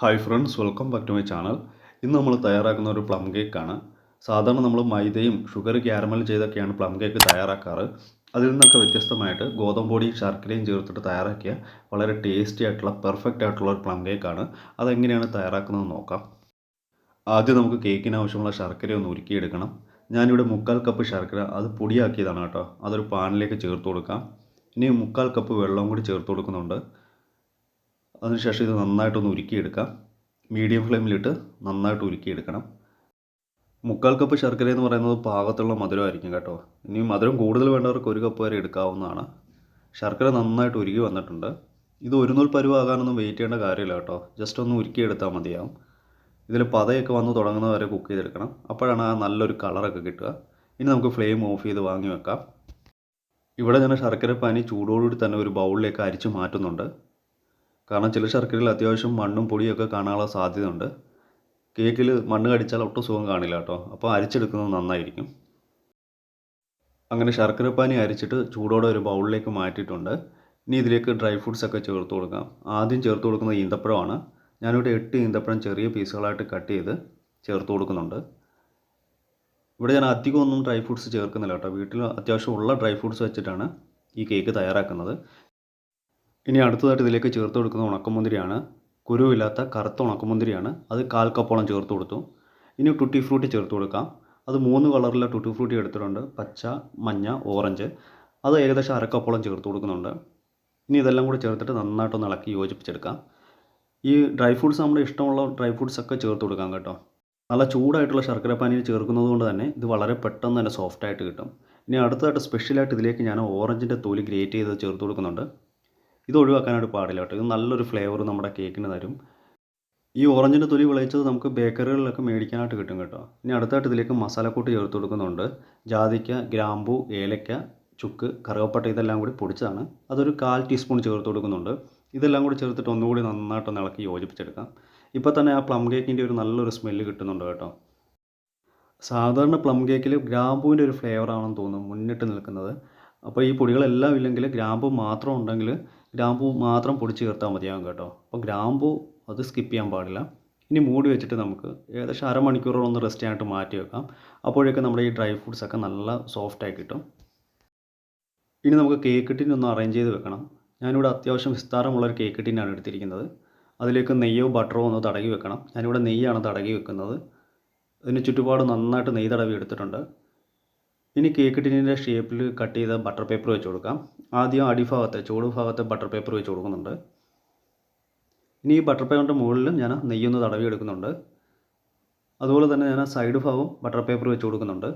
Hi friends welcome back to my channel ഇന്ന് നമ്മൾ തയ്യാറാക്കുന്ന ഒരു പ്ലം കേക്കാണ് സാധാരണ നമ്മൾ മൈദയും ഷുഗർ ക്യാരമൽ ചെയ്തൊക്കെയാണ് പ്ലം കേക്ക് തയ്യാറാക്കാറ്. അതിൽ നിന്നൊക്കെ വ്യത്യസ്തമായിട്ട് ഗോതമ്പ് പൊടിയും ശർക്കരയും ചേർത്തിട്ട് തയ്യാറാക്കിയ വളരെ ടേസ്റ്റി ആയിട്ടുള്ള പെർഫെക്റ്റ് ആയിട്ടുള്ള ഒരു പ്ലം കേക്കാണ് അതെങ്ങനെയാണ് തയ്യാറാക്കുന്നത് നോക്കാം. ആദ്യം നമുക്ക് കേക്കിന് ആവശ്യമുള്ള ശർക്കര ഒന്ന് ഉരുക്കിയെടുക്കണം. ഞാനിവിടെ മുക്കാൽ കപ്പ് ശർക്കര അത് പൊടിയാക്കിയതാണ് കേട്ടോ. അതൊരു പാനിലേക്ക് ചേർത്ത് കൊടുക്കാം. ഇനി മുക്കാൽ കപ്പ് വെള്ളവും കൂടി ചേർത്ത് കൊടുക്കുന്നുണ്ട്. അതിനുശേഷം ഇത് നന്നായിട്ടൊന്ന് ഉരുക്കിയെടുക്കാം. മീഡിയം ഫ്ലെയിമിലിട്ട് നന്നായിട്ട് ഉരുക്കിയെടുക്കണം. മുക്കാൽ കപ്പ് ശർക്കര എന്ന് പറയുന്നത് പാകത്തുള്ള മധുരമായിരിക്കും കേട്ടോ. ഇനി മധുരം കൂടുതൽ വേണ്ടവർക്ക് ഒരു കപ്പ് വരെ എടുക്കാവുന്നതാണ്. ശർക്കര നന്നായിട്ട് ഉരുകി വന്നിട്ടുണ്ട്. ഇത് ഒരു നൂൽ പരുവാകാനൊന്നും വെയിറ്റ് ചെയ്യേണ്ട കാര്യമില്ല കേട്ടോ. ജസ്റ്റ് ഒന്ന് ഉരുക്കിയെടുത്താൽ മതിയാവും. ഇതിൽ പതയൊക്കെ വന്ന് തുടങ്ങുന്നത് വരെ കുക്ക് ചെയ്തെടുക്കണം. അപ്പോഴാണ് ആ നല്ലൊരു കളറൊക്കെ കിട്ടുക. ഇനി നമുക്ക് ഫ്ലെയിം ഓഫ് ചെയ്ത് വാങ്ങി വെക്കാം. ഇവിടെ ഞാൻ ശർക്കര പാനി ചൂടോടുകൂടി തന്നെ ഒരു ബൗളിലേക്ക് അരിച്ച് മാറ്റുന്നുണ്ട്. കാരണം ചില ശർക്കരയിൽ അത്യാവശ്യം മണ്ണും പൊടിയൊക്കെ കാണാനുള്ള സാധ്യതയുണ്ട്. കേക്കിൽ മണ്ണ് കടിച്ചാൽ ഒട്ടും സുഖം കാണില്ല കേട്ടോ. അപ്പോൾ അരിച്ചെടുക്കുന്നത് നന്നായിരിക്കും. അങ്ങനെ ശർക്കരപ്പാനി അരിച്ചിട്ട് ചൂടോടെ ഒരു ബൗളിലേക്ക് മാറ്റിയിട്ടുണ്ട്. ഇനി ഇതിലേക്ക് ഡ്രൈ ഫ്രൂട്ട്സ് ഒക്കെ ചേർത്ത് കൊടുക്കാം. ആദ്യം ചേർത്ത് കൊടുക്കുന്നത് ഈന്തപ്പഴമാണ്. ഞാനിവിടെ എട്ട് ഈന്തപ്പഴം ചെറിയ പീസുകളായിട്ട് കട്ട് ചെയ്ത് ചേർത്ത് കൊടുക്കുന്നുണ്ട്. ഇവിടെ ഞാൻ അധികം ഒന്നും ഡ്രൈ ഫ്രൂട്ട്സ് ചേർക്കുന്നില്ല കേട്ടോ. വീട്ടിൽ അത്യാവശ്യം ഉള്ള ഡ്രൈ ഫ്രൂട്ട്സ് വെച്ചിട്ടാണ് ഈ കേക്ക് തയ്യാറാക്കുന്നത്. ഇനി അടുത്തതായിട്ട് ഇതിലേക്ക് ചേർത്ത് കൊടുക്കുന്ന ഉണക്കമുന്തിരിയാണ്. കുരുവില്ലാത്ത കറുത്ത ഉണക്കമുന്തിരിയാണ്. അത് കാൽ കപ്പോളം ചേർത്ത് കൊടുത്തു. ഇനി ടുട്ടി ഫ്രൂട്ടി ചേർത്ത് കൊടുക്കാം. അത് മൂന്ന് കളറിലെ ടുട്ടി ഫ്രൂട്ടി എടുത്തിട്ടുണ്ട്. പച്ച മഞ്ഞ ഓറഞ്ച് അത് ഏകദേശം അരക്കപ്പോളം ചേർത്ത് കൊടുക്കുന്നുണ്ട്. ഇനി ഇതെല്ലാം കൂടി ചേർത്തിട്ട് നന്നായിട്ടൊന്ന് ഇളക്കി യോജിപ്പിച്ചെടുക്കാം. ഈ ഡ്രൈ ഫ്രൂട്ട്സ് നമ്മുടെ ഇഷ്ടമുള്ള ഡ്രൈ ഫ്രൂട്ട്സ് ഒക്കെ ചേർത്ത് കൊടുക്കാം കേട്ടോ. നല്ല ചൂടായിട്ടുള്ള ശർക്കര പാനിയിൽ ചേർക്കുന്നത് കൊണ്ട് തന്നെ ഇത് വളരെ പെട്ടെന്ന് തന്നെ സോഫ്റ്റായിട്ട് കിട്ടും. ഇനി അടുത്തതായിട്ട് സ്പെഷ്യലായിട്ട് ഇതിലേക്ക് ഞാൻ ഓറഞ്ചിന്റെ തൊലി ഗ്രേറ്റ് ചെയ്ത് ചേർത്ത് കൊടുക്കുന്നുണ്ട്. ഇത് ഒഴിവാക്കാനായിട്ട് പാടില്ല കേട്ടോ. ഇത് നല്ലൊരു ഫ്ലേവർ നമ്മുടെ കേക്കിന് തരും. ഈ ഓറഞ്ചിന്റെ തൊലി വിളയിച്ചത് നമുക്ക് ബേക്കറികളിലൊക്കെ മേടിക്കാനായിട്ട് കിട്ടും കേട്ടോ. ഇനി അടുത്തായിട്ട് ഇതിലേക്ക് മസാലക്കൂട്ട് ചേർത്ത് കൊടുക്കുന്നുണ്ട്. ജാതിക്ക ഗ്രാമ്പു ഏലക്ക ചുക്ക് കറുവപ്പട്ട ഇതെല്ലാം കൂടി പൊടിച്ചതാണ്. അതൊരു കാൽ ടീസ്പൂൺ ചേർത്ത് കൊടുക്കുന്നുണ്ട്. ഇതെല്ലാം കൂടി ചേർത്തിട്ട് ഒന്നുകൂടി നന്നായിട്ടൊന്ന് ഇളക്കി യോജിപ്പിച്ചെടുക്കാം. ഇപ്പോൾ തന്നെ ആ പ്ലം കേക്കിന്റെ ഒരു നല്ലൊരു സ്മെല്ല് കിട്ടുന്നുണ്ട് കേട്ടോ. സാധാരണ പ്ലം കേക്കിൽ ഗ്രാമ്പുവിന്റെ ഒരു ഫ്ലേവറാണെന്ന് തോന്നുന്നു മുന്നിട്ട് നിൽക്കുന്നത്. അപ്പോൾ ഈ പൊടികളെല്ലാം ഇല്ലെങ്കിൽ ഗ്രാമ്പു മാത്രം ഉണ്ടെങ്കിൽ ഗ്രാമ്പു മാത്രം പൊടിച്ച് ചേർത്താൽ മതിയാകും കേട്ടോ. അപ്പോൾ ഗ്രാമ്പൂ അത് സ്കിപ്പ് ചെയ്യാൻ പാടില്ല. ഇനി മൂടി വെച്ചിട്ട് നമുക്ക് ഏകദേശം അരമണിക്കൂറോളം ഒന്ന് റെസ്റ്റ് ചെയ്യാനായിട്ട് മാറ്റി വെക്കാം. അപ്പോഴേക്കും നമ്മുടെ ഈ ഡ്രൈ ഫ്രൂട്ട്സ് ഒക്കെ നല്ല സോഫ്റ്റായി കിട്ടും. ഇനി നമുക്ക് കേക്ക് ടിൻ ഒന്ന് അറേഞ്ച് ചെയ്ത് വെക്കണം. ഞാനിവിടെ അത്യാവശ്യം വിസ്താരമുള്ളൊരു കേക്ക് ടിന്നാണ് എടുത്തിരിക്കുന്നത്. അതിലേക്ക് നെയ്യോ ബട്ടറോ ഒന്ന് തടകി വെക്കണം. ഞാനിവിടെ നെയ്യാണ് തടകി വെക്കുന്നത്. അതിന് ചുറ്റുപാട് നന്നായിട്ട് നെയ്യ് തടവി എടുത്തിട്ടുണ്ട്. ഇനി കേക്ക് ടിന്നിന്റെ ഷേപ്പിൽ കട്ട് ചെയ്ത ബട്ടർ പേപ്പർ വെച്ച് കൊടുക്കാം. ആദ്യം അടിഭാഗത്തെ ചൂട് ഭാഗത്തെ ബട്ടർ പേപ്പർ വെച്ച് കൊടുക്കുന്നുണ്ട്. ഇനി ഈ ബട്ടർ പേപ്പറിന്റെ മുകളിലും ഞാൻ നെയ്യൊന്ന് തടവി എടുക്കുന്നുണ്ട്. അതുപോലെ തന്നെ ഞാൻ സൈഡ് ഭാഗവും ബട്ടർ പേപ്പർ വെച്ച് കൊടുക്കുന്നുണ്ട്.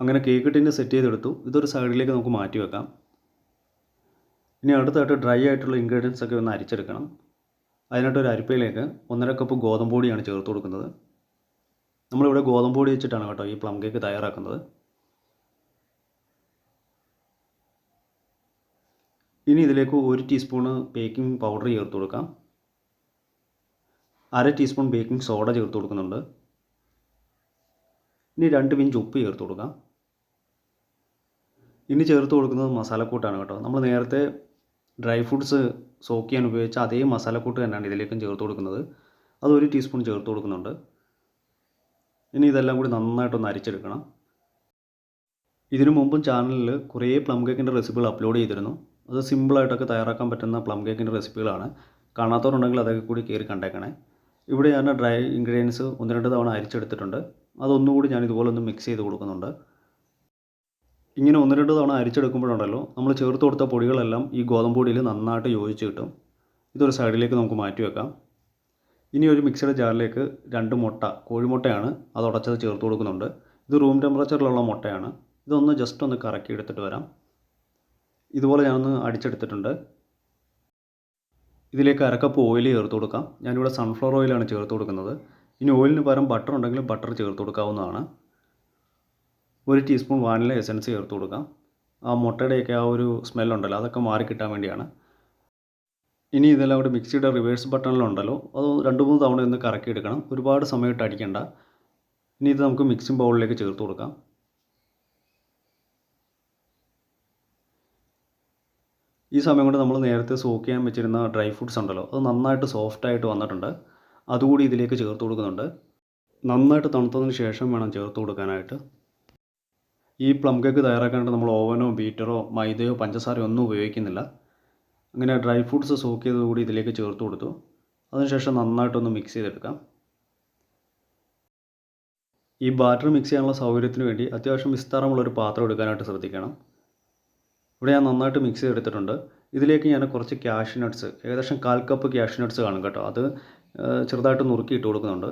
അങ്ങനെ കേക്ക് ടിന് സെറ്റ് ചെയ്തെടുത്തു. ഇതൊരു സൈഡിലേക്ക് നമുക്ക് മാറ്റി വെക്കാം. ഇനി അടുത്തായിട്ട് ഡ്രൈ ആയിട്ടുള്ള ഇൻഗ്രീഡിയൻസ് ഒക്കെ ഒന്ന് അരിച്ചെടുക്കണം. അതിനായിട്ട് ഒരു അരിപ്പയിലേക്ക് ഒന്നര കപ്പ് ഗോതമ്പ് പൊടിയാണ് ചേർത്ത് കൊടുക്കുന്നത്. നമ്മളിവിടെ ഗോതമ്പ് പൊടി വെച്ചിട്ടാണ് കേട്ടോ ഈ പ്ലം കേക്ക് തയ്യാറാക്കുന്നത്. ഇനി ഇതിലേക്ക് ഒരു ടീസ്പൂണ് ബേക്കിംഗ് പൗഡർ ചേർത്ത് കൊടുക്കാം. അര ടീസ്പൂൺ ബേക്കിംഗ് സോഡ ചേർത്ത് കൊടുക്കുന്നുണ്ട്. ഇനി രണ്ട് പിഞ്ച് ഉപ്പ് ചേർത്ത് കൊടുക്കാം. ഇനി ചേർത്ത് കൊടുക്കുന്നത് മസാലക്കൂട്ടാണ് കേട്ടോ. നമ്മൾ നേരത്തെ ഡ്രൈ ഫ്രൂട്ട്സ് സോക്ക് ചെയ്യാൻ ഉപയോഗിച്ച അതേ മസാലക്കൂട്ട് തന്നെയാണ് ഇതിലേക്കും ചേർത്ത് കൊടുക്കുന്നത്. അത് ഒരു ടീസ്പൂൺ ചേർത്ത് കൊടുക്കുന്നുണ്ട്. ഇനി ഇതെല്ലാം കൂടി നന്നായിട്ടൊന്ന് അരിച്ചെടുക്കണം. ഇതിനു മുമ്പും ചാനലിൽ കുറേ പ്ലം കേക്കിന്റെ റെസിപ്പികൾ അപ്ലോഡ് ചെയ്തിരുന്നു. അത് സിമ്പിളായിട്ടൊക്കെ തയ്യാറാക്കാൻ പറ്റുന്ന പ്ലം കേക്കിന്റെ റെസിപ്പികളാണ്. കാണാത്തവരുണ്ടെങ്കിൽ അതൊക്കെ കൂടി കയറി കണ്ടേക്കണേ. ഇവിടെ ഞാൻ ഡ്രൈ ഇൻഗ്രീഡിയൻസ് ഒന്ന് രണ്ട് തവണ അരിച്ചെടുത്തിട്ടുണ്ട്. അതൊന്നുകൂടി ഞാൻ ഇതുപോലെ ഒന്ന് മിക്സ് ചെയ്ത് കൊടുക്കുന്നുണ്ട്. ഇങ്ങനെ ഒന്ന് രണ്ട് തവണ അരിച്ചെടുക്കുമ്പോഴുണ്ടല്ലോ നമ്മൾ ചേർത്ത് കൊടുത്ത പൊടികളെല്ലാം ഈ ഗോതമ്പ് പൊടിയിൽ നന്നായിട്ട് യോജിച്ച് കിട്ടും. ഇതൊരു സൈഡിലേക്ക് നമുക്ക് മാറ്റി വെക്കാം. ഇനി ഒരു മിക്സിയുടെ ജാറിലേക്ക് രണ്ട് മുട്ട കോഴിമുട്ടയാണ് അത് ഉടച്ചത് ചേർത്ത് കൊടുക്കുന്നുണ്ട്. ഇത് റൂം ടെമ്പറേച്ചറിലുള്ള മുട്ടയാണ്. ഇതൊന്ന് ജസ്റ്റ് ഒന്ന് കറക്കി എടുത്തിട്ട് വരാം. ഇതുപോലെ ഞാനൊന്ന് അടിച്ചെടുത്തിട്ടുണ്ട്. ഇതിലേക്ക് അരക്കപ്പ് ഓയിൽ ചേർത്ത് കൊടുക്കാം. ഞാനിവിടെ സൺഫ്ലവർ ഓയിലാണ് ചേർത്ത് കൊടുക്കുന്നത്. ഇനി ഓയിലിന് പകരം ബട്ടർ ഉണ്ടെങ്കിൽ ബട്ടർ ചേർത്ത് കൊടുക്കാവുന്നതാണ്. ഒരു ടീസ്പൂൺ വാനില എസൻസ് ചേർത്ത് കൊടുക്കാം. ആ മുട്ടയുടെയൊക്കെ ആ ഒരു സ്മെല്ലുണ്ടല്ലോ അതൊക്കെ മാറി കിട്ടാൻ വേണ്ടിയാണ്. ഇനി ഇതെല്ലാം കൂടി മിക്സിയുടെ റിവേഴ്സ് ബട്ടണിലുണ്ടല്ലോ അത് രണ്ട് മൂന്ന് തവണ ഒന്ന് കറക്കി എടുക്കണം ഒരുപാട് സമയമിട്ട് അടിക്കേണ്ട. ഇനി ഇത് നമുക്ക് മിക്സിംഗ് ബൗളിലേക്ക് ചേർത്ത് കൊടുക്കാം. ഈ സമയം കൊണ്ട് നമ്മൾ നേരത്തെ സോക്ക് ചെയ്യാൻ വെച്ചിരുന്ന ഡ്രൈ ഫ്രൂട്ട്സ് ഉണ്ടല്ലോ അത് നന്നായിട്ട് സോഫ്റ്റായിട്ട് വന്നിട്ടുണ്ട്. അതുകൂടി ഇതിലേക്ക് ചേർത്ത് കൊടുക്കുന്നുണ്ട്. നന്നായിട്ട് തണുത്തതിന് ശേഷം വേണം ചേർത്ത് കൊടുക്കാനായിട്ട്. ഈ പ്ലം കേക്ക് തയ്യാറാക്കാനായിട്ട് നമ്മൾ ഓവനോ ബീറ്ററോ മൈദയോ പഞ്ചസാരയോ ഒന്നും ഉപയോഗിക്കുന്നില്ല. അങ്ങനെ ഡ്രൈ ഫ്രൂട്ട്സ് സോക്ക് ചെയ്തതുകൂടി ഇതിലേക്ക് ചേർത്ത് കൊടുത്തു. അതിനുശേഷം നന്നായിട്ടൊന്ന് മിക്സ് ചെയ്തെടുക്കാം. ഈ ബാറ്റർ മിക്സ് ചെയ്യാനുള്ള സൗകര്യത്തിന് വേണ്ടി അത്യാവശ്യം വിസ്താരമുള്ളൊരു പാത്രം എടുക്കാനായിട്ട് ശ്രദ്ധിക്കണം. ഇവിടെ ഞാൻ നന്നായിട്ട് മിക്സ് ചെയ്തെടുത്തിട്ടുണ്ട്. ഇതിലേക്ക് ഞാൻ കുറച്ച് ക്യാഷ് നട്ട്സ് ഏകദേശം കാൽ കപ്പ് ക്യാഷ് നട്ട്സ് കാണും കേട്ടോ. അത് ചെറുതായിട്ട് നുറുക്കി ഇട്ട് കൊടുക്കുന്നുണ്ട്.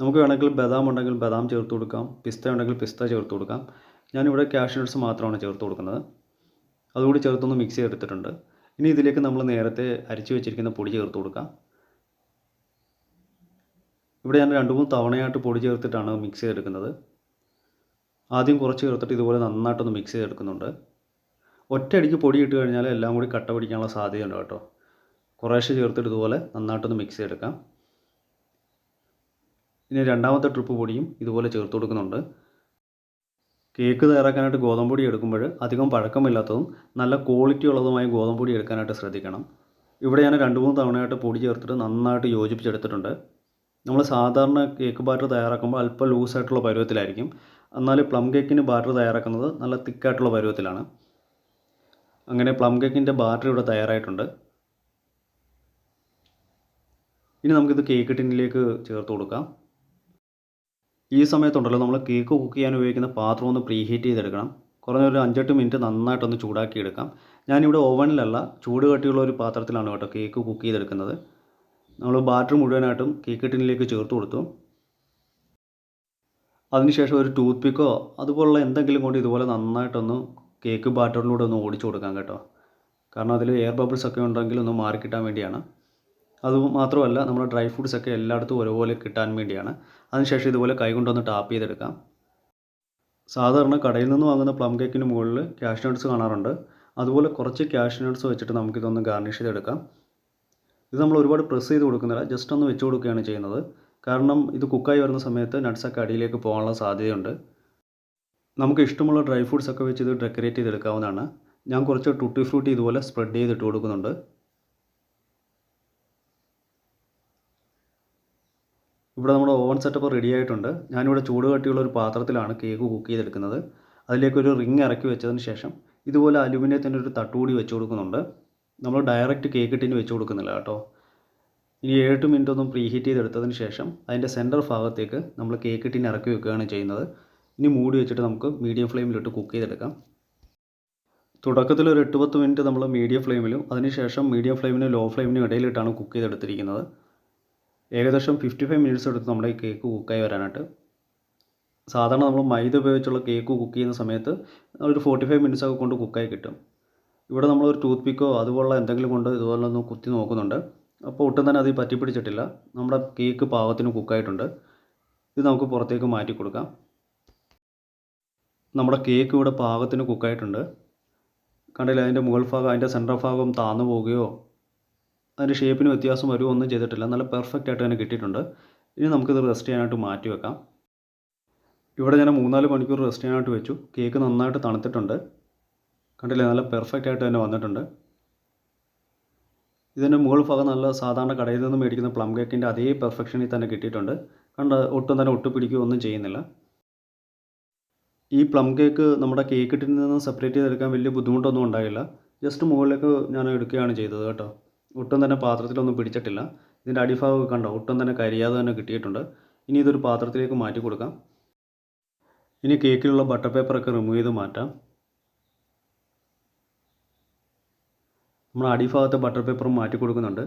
നമുക്ക് വേണമെങ്കിൽ ബദാം ഉണ്ടെങ്കിൽ ബദാം ചേർത്ത് കൊടുക്കാം. പിസ്ത ഉണ്ടെങ്കിൽ പിസ്ത ചേർത്ത് കൊടുക്കാം. ഞാനിവിടെ ക്യാഷ് നട്ട്സ് മാത്രമാണ് ചേർത്ത് കൊടുക്കുന്നത്. അതുകൂടി ചേർത്തൊന്ന് മിക്സ് ചെയ്തെടുത്തിട്ടുണ്ട്. ഇനി ഇതിലേക്ക് നമ്മൾ നേരത്തെ അരിച്ചു വെച്ചിരിക്കുന്ന പൊടി ചേർത്ത് കൊടുക്കാം. ഇവിടെ ഞാൻ രണ്ട് മൂന്ന് തവണയായിട്ട് പൊടി ചേർത്തിട്ടാണ് മിക്സ് ചെയ്തെടുക്കുന്നത്. ആദ്യം കുറച്ച് ചേർത്തിട്ട് ഇതുപോലെ നന്നായിട്ടൊന്ന് മിക്സ് ചെയ്തെടുക്കുന്നുണ്ട്. ഒറ്റയടിക്ക് പൊടി ഇട്ട് കഴിഞ്ഞാൽ എല്ലാം കൂടി കട്ട പിടിക്കാനുള്ള സാധ്യതയുണ്ട് കേട്ടോ. കുറേശ്ശെ ചേർത്തിട്ട് ഇതുപോലെ നന്നായിട്ടൊന്ന് മിക്സ് ചെയ്തെടുക്കാം. ഇനി രണ്ടാമത്തെ ട്രിപ്പ് പൊടിയും ഇതുപോലെ ചേർത്ത് കൊടുക്കുന്നുണ്ട്. കേക്ക് തയ്യാറാക്കാനായിട്ട് ഗോതമ്പ് പൊടി എടുക്കുമ്പോൾ അധികം പഴക്കമില്ലാത്തതും നല്ല ക്വാളിറ്റി ഉള്ളതുമായ ഗോതമ്പൊടി എടുക്കാനായിട്ട് ശ്രദ്ധിക്കണം. ഇവിടെ ഞാൻ രണ്ട് മൂന്ന് തവണയായിട്ട് പൊടി ചേർത്തിട്ട് നന്നായിട്ട് യോജിപ്പിച്ചെടുത്തിട്ടുണ്ട്. നമ്മൾ സാധാരണ കേക്ക് ബാറ്റർ തയ്യാറാക്കുമ്പോൾ അല്പം ലൂസായിട്ടുള്ള പരുവത്തിലായിരിക്കും. എന്നാൽ പ്ലം കേക്കിന് ബാറ്റർ തയ്യാറാക്കുന്നത് നല്ല തിക്കായിട്ടുള്ള പരുവത്തിലാണ്. അങ്ങനെ പ്ലം കേക്കിന്റെ ബാറ്റർ ഇവിടെ തയ്യാറായിട്ടുണ്ട്. ഇനി നമുക്കിത് കേക്ക് ടിന്നിലേക്ക് ചേർത്ത് കൊടുക്കാം. ഈ സമയത്തുണ്ടല്ലോ നമ്മൾ കേക്ക് കുക്ക് ചെയ്യാൻ ഉപയോഗിക്കുന്ന പാത്രം ഒന്ന് പ്രീഹീറ്റ് ചെയ്തെടുക്കണം. കുറഞ്ഞൊരു അഞ്ചെട്ട് മിനിറ്റ് നന്നായിട്ടൊന്ന് ചൂടാക്കി എടുക്കാം ഞാനിവിടെ ഓവനിലല്ല ചൂട് കട്ടിയുള്ള ഒരു പാത്രത്തിലാണ് കേട്ടോ കേക്ക് കുക്ക് ചെയ്തെടുക്കുന്നത്. നമ്മൾ ബാറ്റർ മുഴുവനായിട്ടും കേക്ക് ടിന്നിലേക്ക് ചേർത്ത് കൊടുത്തു. അതിനുശേഷം ഒരു ടൂത്ത് പിക്കോ അതുപോലുള്ള എന്തെങ്കിലും കൊണ്ട് ഇതുപോലെ നന്നായിട്ടൊന്ന് കേക്ക് ബാറ്ററിലൂടെ ഒന്ന് ഓടിച്ചു കൊടുക്കാം കേട്ടോ. കാരണം അതിൽ എയർ ബബിൾസ് ഒക്കെ ഉണ്ടെങ്കിൽ ഒന്ന് മാറി കിട്ടാൻ വേണ്ടിയാണ്. അത് മാത്രമല്ല നമ്മൾ ഡ്രൈ ഫ്രൂട്ട്സ് ഒക്കെ എല്ലായിടത്തും ഒരുപോലെ കിട്ടാൻ വേണ്ടിയാണ്. അതിനുശേഷം ഇതുപോലെ കൈകൊണ്ടൊന്ന് ടാപ്പ് ചെയ്തെടുക്കാം. സാധാരണ കടയിൽ നിന്ന് വാങ്ങുന്ന പ്ലം കേക്കിന് മുകളിൽ ക്യാഷ് നട്ട്സ് കാണാറുണ്ട്. അതുപോലെ കുറച്ച് ക്യാഷ് നട്ട്സ് വെച്ചിട്ട് നമുക്കിതൊന്ന് ഗാർണിഷ് ചെയ്തെടുക്കാം. ഇത് നമ്മൾ ഒരുപാട് പ്രസ് ചെയ്ത് കൊടുക്കുന്നില്ല ജസ്റ്റ് ഒന്ന് വെച്ച് കൊടുക്കുകയാണ് ചെയ്യുന്നത്. കാരണം ഇത് കുക്കായി വരുന്ന സമയത്ത് നട്ട്സൊക്കെ അടിയിലേക്ക് പോകാനുള്ള സാധ്യതയുണ്ട്. നമുക്ക് ഇഷ്ടമുള്ള ഡ്രൈ ഫ്രൂട്ട്സ് ഒക്കെ വെച്ച് ഇത് ഡെക്കറേറ്റ് ചെയ്തെടുക്കാവുന്നതാണ്. ഞാൻ കുറച്ച് ടുട്ടി ഫ്രൂട്ട് ഇതുപോലെ സ്പ്രെഡ് ചെയ്തിട്ട് കൊടുക്കുന്നുണ്ട്. ഇവിടെ നമ്മുടെ ഓവൻ സെറ്റപ്പ് റെഡി ആയിട്ടുണ്ട്. ഞാനിവിടെ ചൂട് കട്ടിയുള്ള ഒരു പാത്രത്തിലാണ് കേക്ക് കുക്ക് ചെയ്തെടുക്കുന്നത്. അതിലേക്കൊരു റിങ് ഇറക്കി വെച്ചതിന് ശേഷം ഇതുപോലെ അലുമിനിയത്തിന്റെ ഒരു തട്ടുകൂടി വെച്ച് കൊടുക്കുന്നുണ്ട്. നമ്മൾ ഡയറക്റ്റ് കേക്ക് ടിന് വെച്ച് കൊടുക്കുന്നില്ല കേട്ടോ. ഇനി ഏഴ് മിനിറ്റ് ഒന്നും പ്രീഹീറ്റ് ചെയ്തെടുത്തതിന് ശേഷം അതിന്റെ സെന്റർ ഭാഗത്തേക്ക് നമ്മൾ കേക്ക് ടിൻ ഇറക്കി വെക്കുകയാണ് ചെയ്യുന്നത്. ഇനി മൂടി വെച്ചിട്ട് നമുക്ക് മീഡിയം ഫ്ലെയിമിലിട്ട് കുക്ക് ചെയ്തെടുക്കാം. തുടക്കത്തിൽ ഒരു എട്ട് പത്ത് മിനിറ്റ് നമ്മൾ മീഡിയം ഫ്ലെയിമിലും അതിനുശേഷം മീഡിയം ഫ്ലെയിമിനും ലോ ഫ്ലെയിമിനും ഇടയിലിട്ടാണ് കുക്ക് ചെയ്തെടുത്തിരിക്കുന്നത്. ഏകദേശം ഫിഫ്റ്റി ഫൈവ് മിനിറ്റ്സ് എടുത്ത് നമ്മുടെ ഈ കേക്ക് കുക്കായി വരാനായിട്ട്. സാധാരണ നമ്മൾ മൈദ ഉപയോഗിച്ചുള്ള കേക്ക് കുക്ക് ചെയ്യുന്ന സമയത്ത് ഒരു ഫോർട്ടി ഫൈവ് മിനിറ്റ്സ് ഒക്കെ കൊണ്ട് കുക്കായി കിട്ടും. ഇവിടെ നമ്മൾ ഒരു ടൂത്ത് പിക്കോ അതുപോലുള്ള എന്തെങ്കിലും കൊണ്ട് ഇതുപോലെ ഒന്ന് കുത്തി നോക്കുന്നുണ്ട്. അപ്പോൾ ഒട്ടും തന്നെ അത് പറ്റി പിടിച്ചിട്ടില്ല നമ്മുടെ കേക്ക് പാകത്തിന് കുക്കായിട്ടുണ്ട് ഇത് നമുക്ക് പുറത്തേക്ക് മാറ്റി കൊടുക്കാം. നമ്മുടെ കേക്ക് ഇവിടെ പാകത്തിന് കുക്കായിട്ടുണ്ട്. കണ്ടില്ല അതിന്റെ മുകൾ ഭാഗം അതിന്റെ സെന്റർ ഭാഗം താന്നു പോവുകയോ അതിന്റെ ഷേപ്പിന് വ്യത്യാസം വരുമോ ഒന്നും ചെയ്തിട്ടില്ല. നല്ല പെർഫെക്റ്റ് ആയിട്ട് തന്നെ കിട്ടിയിട്ടുണ്ട്. ഇനി നമുക്കിത് റെസ്റ്റ് ചെയ്യാനായിട്ട് മാറ്റി വെക്കാം. ഇവിടെ ഞാൻ മൂന്നാൽ മണിക്കൂർ റെസ്റ്റ് ചെയ്യാനായിട്ട് വെച്ചു. കേക്ക് നന്നായിട്ട് തണുത്തിട്ടുണ്ട്. കണ്ടില്ലേ നല്ല പെർഫെക്റ്റ് ആയിട്ട് തന്നെ വന്നിട്ടുണ്ട്. ഇതിന്റെ മുകൾ ഭാഗം നല്ല സാധാരണ കടയിൽ നിന്ന് മേടിക്കുന്ന പ്ലം കേക്കിന്റെ അതേ പെർഫെക്ഷനിൽ തന്നെ കിട്ടിയിട്ടുണ്ട്. കണ്ട് ഒട്ടും തന്നെ ഒട്ടുപിടിക്കുകയോ ഒന്നും ചെയ്യുന്നില്ല. ഈ പ്ലം കേക്ക് നമ്മുടെ കേക്ക് ടിന്നിൽ നിന്ന് സെപ്പറേറ്റ് ചെയ്തെടുക്കാൻ വലിയ ബുദ്ധിമുട്ടൊന്നും ഉണ്ടായില്ല. ജസ്റ്റ് മുകളിലേക്ക് ഞാൻ എടുക്കുകയാണ് ചെയ്തത് കേട്ടോ. ഒട്ടും തന്നെ പാത്രത്തിലൊന്നും പിടിച്ചിട്ടില്ല. ഇതിന്റെ അടിഭാഗമൊക്കെ കണ്ടോ? ഒട്ടും തന്നെ കരിയാതെ തന്നെ കിട്ടിയിട്ടുണ്ട്. ഇനി ഇതൊരു പാത്രത്തിലേക്ക് മാറ്റി കൊടുക്കാം. ഇനി കേക്കിലുള്ള ബട്ടർ പേപ്പറൊക്കെ റിമൂവ് ചെയ്ത് മാറ്റാം. നമ്മൾ അടിഭാഗത്തെ ബട്ടർ പേപ്പറും മാറ്റി കൊടുക്കുന്നുണ്ട്.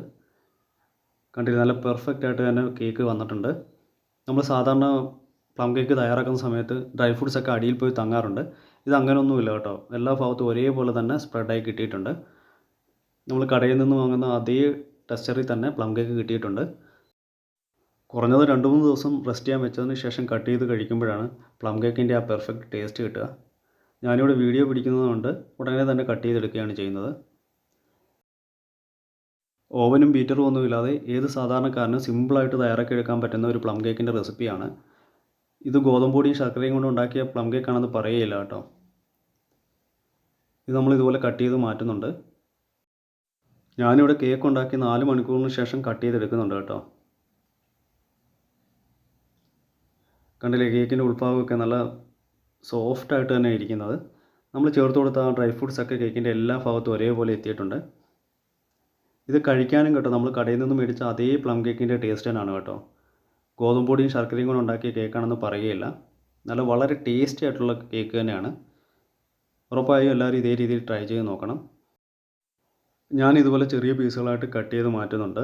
കണ്ടില്ല? നല്ല പെർഫെക്റ്റ് ആയിട്ട് തന്നെ കേക്ക് വന്നിട്ടുണ്ട്. നമ്മൾ സാധാരണ പ്ലം കേക്ക് തയ്യാറാക്കുന്ന സമയത്ത് ഡ്രൈ ഫ്രൂട്ട്സ് ഒക്കെ അടിയിൽ പോയി തങ്ങാറുണ്ട്. ഇത് അങ്ങനെയൊന്നുമില്ല കേട്ടോ. എല്ലാ ഭാഗത്തും ഒരേപോലെ തന്നെ സ്പ്രെഡായി കിട്ടിയിട്ടുണ്ട്. നമ്മൾ കടയിൽ നിന്ന് വാങ്ങുന്ന അതേ ടെക്സ്ചറിൽ തന്നെ പ്ലം കേക്ക് കിട്ടിയിട്ടുണ്ട്. കുറഞ്ഞത് രണ്ട് മൂന്ന് ദിവസം റെസ്റ്റ് ചെയ്യാൻ വെച്ചതിന് ശേഷം കട്ട് ചെയ്ത് കഴിക്കുമ്പോഴാണ് പ്ലം കേക്കിന്റെ ആ പെർഫെക്റ്റ് ടേസ്റ്റ് കിട്ടുക. ഞാനിവിടെ വീഡിയോ പിടിക്കുന്നതുകൊണ്ട് ഉടനെ തന്നെ കട്ട് ചെയ്തെടുക്കുകയാണ് ചെയ്യുന്നത്. ഓവനും ബീറ്ററും ഒന്നുമില്ലാതെ ഏത് സാധാരണക്കാരനും സിമ്പിളായിട്ട് തയ്യാറാക്കി എടുക്കാൻ പറ്റുന്ന ഒരു പ്ലം കേക്കിന്റെ റെസിപ്പിയാണ് ഇത് ഗോതമ്പ് പൊടിയും ശർക്കരയും കൊണ്ട് ഉണ്ടാക്കിയ പ്ലം കേക്കാണെന്ന് പറയുകയില്ല കേട്ടോ. ഇത് നമ്മൾ ഇതുപോലെ കട്ട് ചെയ്ത് മാറ്റുന്നുണ്ട്. ഞാനിവിടെ കേക്ക് ഉണ്ടാക്കി നാല് മണിക്കൂറിന് ശേഷം കട്ട് ചെയ്തെടുക്കുന്നുണ്ട് കേട്ടോ. കണ്ടില്ലേ കേക്കിന്റെ ഉൾഭാഗമൊക്കെ നല്ല സോഫ്റ്റ് ആയിട്ട് തന്നെ ഇരിക്കുന്നത്. നമ്മൾ ചേർത്ത് കൊടുത്ത ആ ഡ്രൈ ഫ്രൂട്ട്സ് ഒക്കെ കേക്കിന്റെ എല്ലാ ഭാഗത്തും ഒരേപോലെ എത്തിയിട്ടുണ്ട്. ഇത് കഴിക്കാനും കേട്ടോ നമ്മൾ കടയിൽ നിന്ന് മേടിച്ച അതേ പ്ലം കേക്കിന്റെ ടേസ്റ്റ് തന്നെയാണ് കേട്ടോ. ഗോതമ്പ് പൊടിയും ശർക്കരയും കൊണ്ട് ഉണ്ടാക്കിയ കേക്കാണെന്ന് പറയുകയില്ല. നല്ല വളരെ ടേസ്റ്റി ആയിട്ടുള്ള കേക്ക് തന്നെയാണ്. ഉറപ്പായും എല്ലാവരും ഇതേ രീതിയിൽ ട്രൈ ചെയ്ത് നോക്കണം. ഞാൻ ഇതുപോലെ ചെറിയ പീസുകളായിട്ട് കട്ട് ചെയ്ത് മാറ്റുന്നുണ്ട്.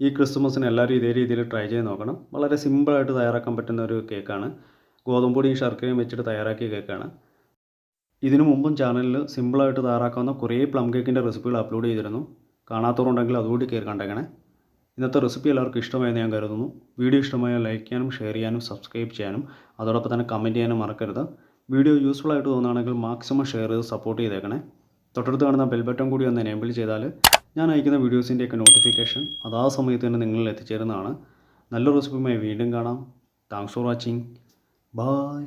ഈ ക്രിസ്മസിന് എല്ലാവരും ഇതേ രീതിയിൽ ട്രൈ ചെയ്ത് നോക്കണം. വളരെ സിമ്പിളായിട്ട് തയ്യാറാക്കാൻ പറ്റുന്ന ഒരു കേക്കാണ് ഗോതമ്പ് പൊടിയും ശർക്കരയും വെച്ചിട്ട് തയ്യാറാക്കിയ കേക്കാണ് ഇതിനു മുമ്പും ചാനലിൽ സിമ്പിളായിട്ട് തയ്യാറാക്കാവുന്ന കുറേ പ്ലം കേക്കിന്റെ റെസിപ്പികൾ അപ്ലോഡ് ചെയ്തിരുന്നു. കാണാത്തവരുണ്ടെങ്കിൽ അതുകൂടി കയറി കണ്ടേക്കണേ. ഇന്നത്തെ റെസിപ്പി എല്ലാവർക്കും ഇഷ്ടമായെന്ന് ഞാൻ കരുതുന്നു. വീഡിയോ ഇഷ്ടമായാൽ ലൈക്ക് ചെയ്യാനും ഷെയർ ചെയ്യാനും സബ്സ്ക്രൈബ് ചെയ്യാനും അതോടൊപ്പം തന്നെ കമന്റ് ചെയ്യാനും മറക്കരുത്. വീഡിയോ യൂസ്ഫുൾ ആയിട്ട് തോന്നുകയാണെങ്കിൽ മാക്സിമം ഷെയർ ചെയ്ത് സപ്പോർട്ട് ചെയ്തേക്കണേ. തൊട്ടടുത്ത് കാണുന്ന ബെൽ ബട്ടൺ കൂടി ഒന്ന് എനേബിൾ ചെയ്താൽ ഞാൻ അയക്കുന്ന വീഡിയോസിന്റെയൊക്കെ നോട്ടിഫിക്കേഷൻ അതാ സമയത്ത് തന്നെ നിങ്ങളിൽ എത്തിച്ചേരുന്നതാണ്. നല്ല റെസിപ്പിയുമായി വീണ്ടും കാണാം. Thanks for watching bye